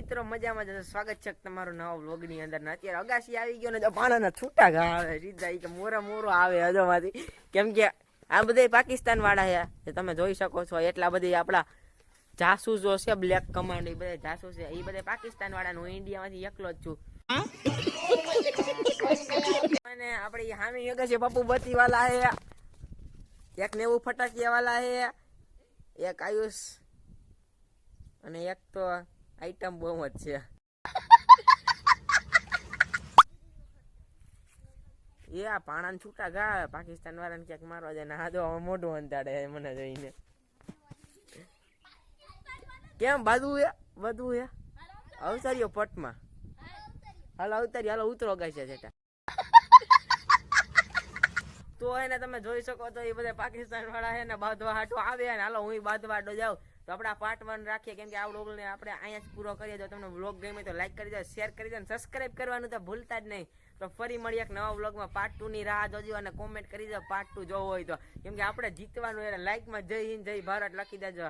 મિત્રો, મજામાં જશે સ્વાગત છે તમારું નવા વ્લોગની અંદર. ને અત્યારે અગાસી આવી ગયો ને જો પાણાના છૂટા ઘા સીધા કે મોરા મોરો આવે હજોમાંથી. કેમ કે આ બધા પાકિસ્તાન વાળા છે તમે જોઈ શકો છો એટલા બધી આપણા જાસૂસો છે, બ્લેક કમાન્ડ એ બધા જાસૂસ છે. એ બધા પાકિસ્તાન વાળા હું ઇન્ડિયામાંથી એકલો જ છું. અને આપણે હામી યોગા છે, પપ્પુ બત્તી વાળા છે. એક નેવું ફટાકિયા વાળા છે. એક આયુષ અને એક તો આઈટમ બહુ જ છે. એ આ પાણા છૂટા ગા પાકિસ્તાન વાળાને ક્યાંક મારવા જાય ને હા જો મોઢું અંતાડે મને જોઈને. કેમ બાદુ હે? બધું હે? અવતાર્યો પટમાં. હાલો અવતારી, હાલો ઉતરો ગાય છે જેટા તો એને તમે જોઈ શકો તો એ બધા પાકિસ્તાન વાળા છે ને બાંધવા હાટો આવે ને હાલો હું બાંધવા હાટો જાઉં. તો આપણે આ પાર્ટ વન રાખીએ, કેમ કે આ vlog ને આપણે અહીંયા જ પૂરો કરીએ. જો તમને વ્લોગ ગમે તો લાઈક કરી દો શેર કરી દો અને સબસ્ક્રાઈબ કરવાનું તો ભૂલતા જ નહીં. તો ફરી મળીએ એક નવા વ્લોગમાં પાર્ટ ટુ ની રાહ જોજો અને કોમેન્ટ કરી દો પાર્ટ ટુ જોવો હોય તો. કેમ કે આપણે જીતવાનું એટલે લાઈકમાં જય હિન્દ, જય ભારત લખી દેજો.